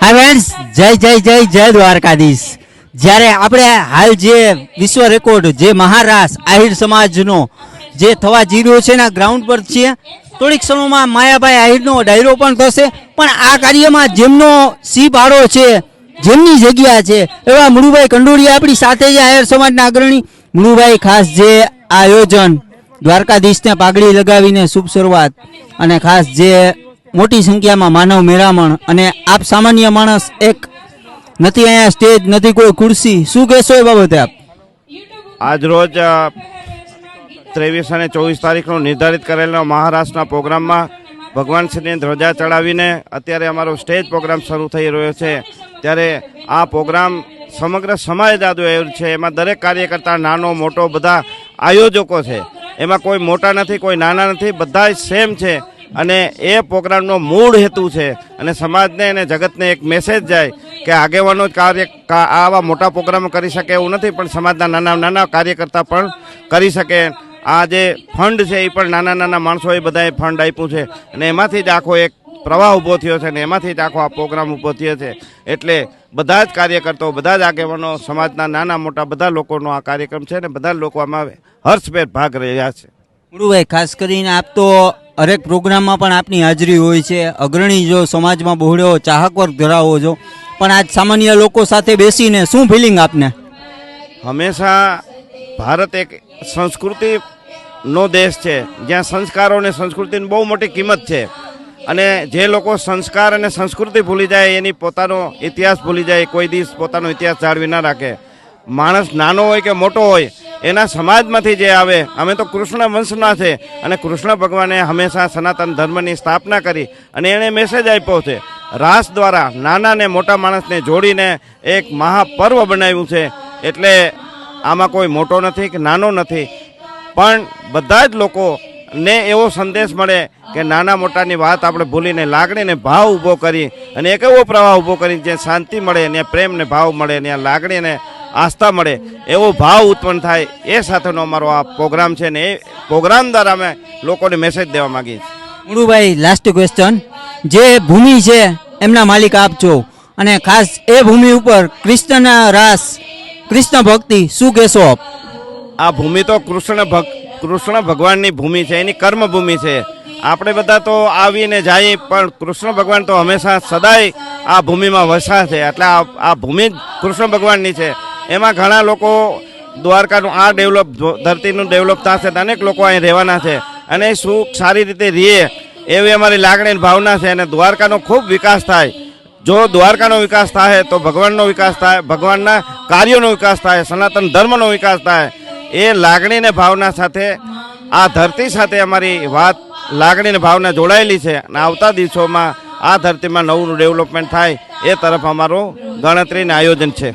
હા ફ્રેન્ડ્સ જય જય જય જય દ્વારકાધીશ. જ્યારે આપણે હાલ જે વિશ્વ રેકોર્ડ, જે મહારાસ આહિર સમાજનો જે થવા જઈ રહ્યો છે એના ગ્રાઉન્ડ પર છીએ, થોડીક સમયમાં માયાભાઈ આહિરનો ડાયરો પણ થશે. પણ આ કાર્યમાં જેમનો સી ભાડો છે, જેમની જગ્યા છે, એવા મુળુભાઈ કંડોળીયા આપણી સાથે જે આહિર સમાજના અગ્રણી. મુળુભાઈ, ખાસ જે આયોજન દ્વારકાધીશને પાઘડી લગાવીને શુભ શરૂઆત અને ખાસ જે મોટી સંખ્યામાં માનવ મેળામણ અને આપ સામાન્ય માણસ એક. નથી અહીંયા સ્ટેજ, નથી કોઈ ખુરશી. શું કહેશો એ બાબતે આપ? આજ રોજ ત્રેવીસ અને ચોવીસ તારીખનો નિર્ધારિત કરેલો મહારાષ્ટ્રના પ્રોગ્રામમાં ભગવાન શ્રીને ધ્વજા ચડાવીને અત્યારે અમારો સ્ટેજ પ્રોગ્રામ શરૂ થઈ રહ્યો છે. ત્યારે આ પ્રોગ્રામ સમગ્ર સમાજ એવું છે. એમાં દરેક કાર્યકર્તા, નાનો, મોટો, બધા આયોજકો છે. એમાં કોઈ મોટા નથી, કોઈ નાના નથી. બધા સેમ છે. અને એ પ્રોગ્રામનો મૂળ હેતુ છે. અને સમાજને અને જગતને એક મેસેજ જાય કે આગેવાનો જ કાર્ય આવા મોટા પ્રોગ્રામો કરી શકે એવું નથી, પણ સમાજના નાના નાના કાર્યકર્તા પણ કરી શકે. આ જે ફંડ છે એ પણ નાના નાના માણસોએ બધાએ ફંડ આપ્યું છે. અને એમાંથી જ આખો એક પ્રવાહ ઊભો થયો છે અને એમાંથી જ આખો આ પ્રોગ્રામ ઊભો થયો છે. એટલે બધા જ કાર્યકર્તાઓ, બધા જ આગેવાનો, સમાજના નાના મોટા બધા લોકોનો આ કાર્યક્રમ છે અને બધા લોકો આમાં હર્ષભેર ભાગ રહ્યા છે. ગુરુભાઈ ખાસ કરીને આપ તો હરેક પ્રોગ્રામમાં પણ આપની હાજરી હોય છે. અગ્રણી જો સમાજમાં બહોળ્યો ચાહક વર્ગ ધરાવો છો. પણ આજ સામાન્ય લોકો સાથે બેસીને શું ફિલિંગ આપને? હંમેશા ભારત એક સંસ્કૃતિનો દેશ છે. જ્યાં સંસ્કારો અને સંસ્કૃતિની બહુ મોટી કિંમત છે. અને જે લોકો સંસ્કાર અને સંસ્કૃતિ ભૂલી જાય, એની પોતાનો ઇતિહાસ ભૂલી જાય, કોઈ દિવસ પોતાનો ઇતિહાસ જાળવી ના રાખે. માણસ નાનો હોય કે મોટો હોય એના સમાજમાંથી જે આવે, અમે તો કૃષ્ણ વંશના છે અને કૃષ્ણ ભગવાને હંમેશા સનાતન ધર્મની સ્થાપના કરી અને એણે મેસેજ આપ્યો છે. રાસ દ્વારા નાના ને મોટા માણસને જોડીને એક મહાપર્વ બનાવ્યું છે. એટલે આમાં કોઈ મોટો નથી કે નાનો નથી. પણ બધા જ લોકો ને એવો સંદેશ મળે કે નાના મોટાની વાત આપણે ભૂલીને લાગણીને ભાવ ઊભો કરી અને એક એવો પ્રવાહ ઊભો કરી જ્યાં શાંતિ મળે, ત્યાં પ્રેમને ભાવ મળે, ત્યાં લાગણીને આસ્થા મળે એવો ભાવ ઉત્પન્ન થાય એ સાથેનો અમારો આ પ્રોગ્રામ છે ને એ પ્રોગ્રામ દ્વારા અમે લોકોને મેસેજ દેવા માંગીએ છીએ. મુળુભાઈ લાસ્ટ ક્વેશ્ચન જે ભૂમિ છે એમના માલિક આપ છો. અને ખાસ એ ભૂમિ ઉપર કૃષ્ણના રાસ કૃષ્ણ ભક્તિ શું કહેશો આપ? આ ભૂમિ તો કૃષ્ણ ભક્ત કૃષ્ણ ભગવાનની ભૂમિ છે એની કર્મભૂમિ છે. આપણે બધા તો આવીને જઈએ પણ કૃષ્ણ ભગવાન તો હંમેશા સદાય આ ભૂમિમાં વસા છે. એટલે આ આ ભૂમિ કૃષ્ણ ભગવાનની છે. એમાં ઘણા લોકો દ્વારકાનું આ ડેવલપ ધરતીનું ડેવલપ થશે અનેક લોકો અહીં રહેવાના છે. અને સુખ સારી રીતે રહીએ એવી અમારી લાગણી ભાવના છે અને દ્વારકાનો ખૂબ વિકાસ થાય. જો દ્વારકાનો વિકાસ થાય તો ભગવાનનો વિકાસ થાય, ભગવાનના કાર્યોનો વિકાસ થાય, સનાતન ધર્મનો વિકાસ થાય. એ લાગણીને ભાવના સાથે, આ ધરતી સાથે અમારી વાત લાગણીને ભાવના જોડાયેલી છે અને આવતા દિવસોમાં આ ધરતીમાં નવું ડેવલપમેન્ટ થાય એ તરફ અમારું ગણતરીને આયોજન છે.